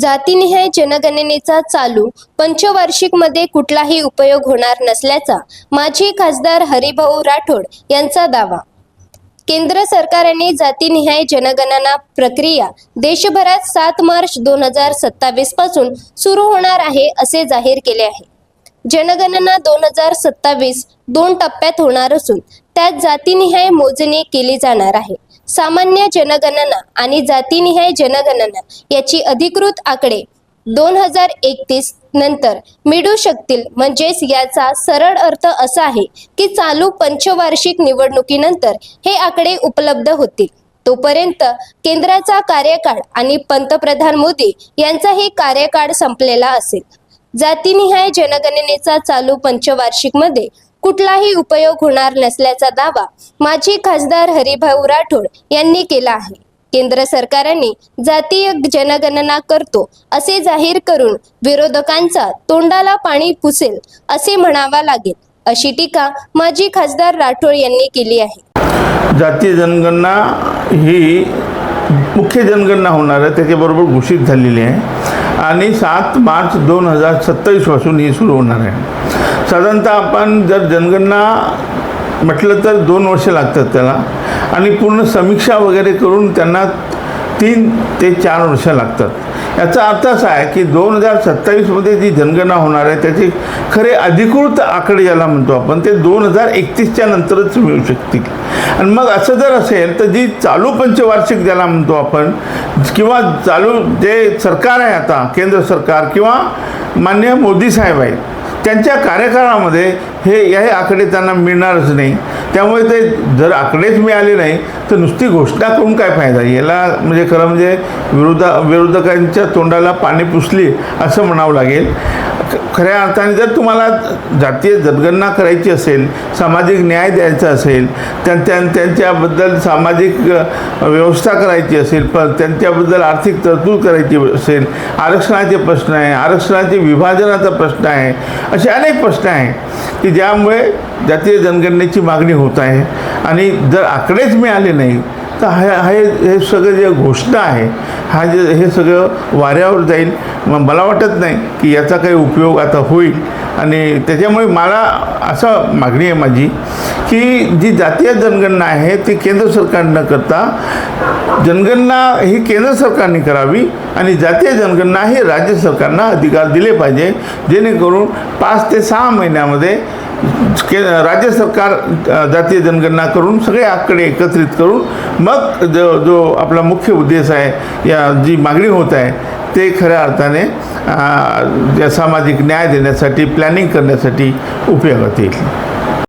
जातीनिहाय जनगणनेचा चालू पंचवार्षिकमध्ये कुठलाही उपयोग होणार नसल्याचा माजी खासदार हरिभाऊ राठोड यांचा दावा. केंद्र सरकारने जातीनिहाय जनगणना प्रक्रिया देशभरात सात मार्च दोन हजार सत्तावीसपासून सुरू होणार आहे असे जाहीर केले आहे. जनगणना दोन हजार सत्तावीस दोन टप्प्यात होणार असून त्यात जातीनिहाय मोजणी केली जाणार आहे. सामान्य जनगणना आणि जातीनिहाय जनगणना याची अधिकृत आकडे दोन हजार एकतीस नंतर मिळू शकतील. म्हणजेच याचा सरळ अर्थ असा आहे की चालू पंचवार्षिक निवडणुकीनंतर हे आकडे उपलब्ध होतील. तोपर्यंत केंद्राचा कार्यकाळ आणि पंतप्रधान मोदी यांचाही कार्यकाळ संपलेला असेल. जातीनिहाय जनगणनेचा चालू पंचवार्षिकमध्ये कुठलाही उपयोग होणार नसल्याचा दावा माजी खासदार हरिभाऊ राठोड यांनी केला आहे. केंद्र सरकारने जातीय जनगणना करतो असे जाहीर करून विरोधकांचा तोंडाला पाणी पुसेल असे म्हणावा लागेल अशी टीका माजी खासदार राठोड यांनी केली आहे. जातीय जनगणना ही मुख्य जनगणना होणार आहे त्याच्याबरोबर घोषित झालेली आहे. आणि सात मार्च दोन हजार सत्तावीसपासून ही सुरू होणार आहे. साधारणतः आपण जर जनगणना म्हटलं तर दोन वर्ष लागतात त्याला. आणि पूर्ण समीक्षा वगैरे करून त्यांना तीन ते चार वर्ष लागतात. याचा अर्थ असा आहे की दोन हजार सत्तावीसमध्ये जी जनगणना होणार आहे त्याचे खरे अधिकृत आकडे ज्याला म्हणतो आपण ते दोन हजार एकतीसच्या नंतरच मिळू शकतील. आणि मग असं जर असेल तर जी चालू पंचवार्षिक ज्याला म्हणतो आपण किंवा चालू जे सरकार आहे आता केंद्र सरकार किंवा मान्य मोदी साहेब आहेत त्यांच्या कार्यकाळामध्ये हे हे आकडे त्यांना मिळणारच नाही. त्यामुळे ते जर आकडेच मिळाले नाही तर नुसती घोषणा करून काय फायदा? याला म्हणजे खरं म्हणजे विरोधा विरोधकांच्या तोंडाला पाणी पुसली असं म्हणावं लागेल. ख- खऱ्या अर्थाने जर तुम्हाला जातीय जनगणना करायची असेल सामाजिक न्याय द्यायचा असेल त्यां त्यां त्यांच्याबद्दल सामाजिक व्यवस्था करायची असेल प त्यांच्याबद्दल आर्थिक तरतूद करायची असेल आरक्षणाचे प्रश्न आहे आरक्षणाचे विभाजनाचा प्रश्न आहे असे अनेक प्रश्न आहे. की ज्यामुळे जातीय जनगणनेची मागणी होत आहे. आणि जर आकडेच मिळाले नाही तर हे हे हे सगळं जे घोषणा आहे हा जे हे सगळं वाऱ्यावर जाईल. मग मला वाटत नाही की याचा काही उपयोग आता होईल. आणि त्याच्यामुळे मला असं मागणी आहे माझी की जी जातीय जनगणना आहे ती केंद्र सरकारनं करता जनगणना ही केंद्र सरकारने करावी आणि जातीय जनगणना ही राज्य सरकारना अधिकार दिले पाहिजे जेणेकरून पाच ते सहा महिन्यामध्ये के राज्य सरकार जातीय जनगणना करून सगळे आकडे एकत्रित करून मग जो जो आपला मुख्य उद्देश आहे या जी मागणी होत आहे ते खऱ्या अर्थाने सामाजिक न्याय देण्यासाठी प्लॅनिंग करण्यासाठी उपयोगात येईल.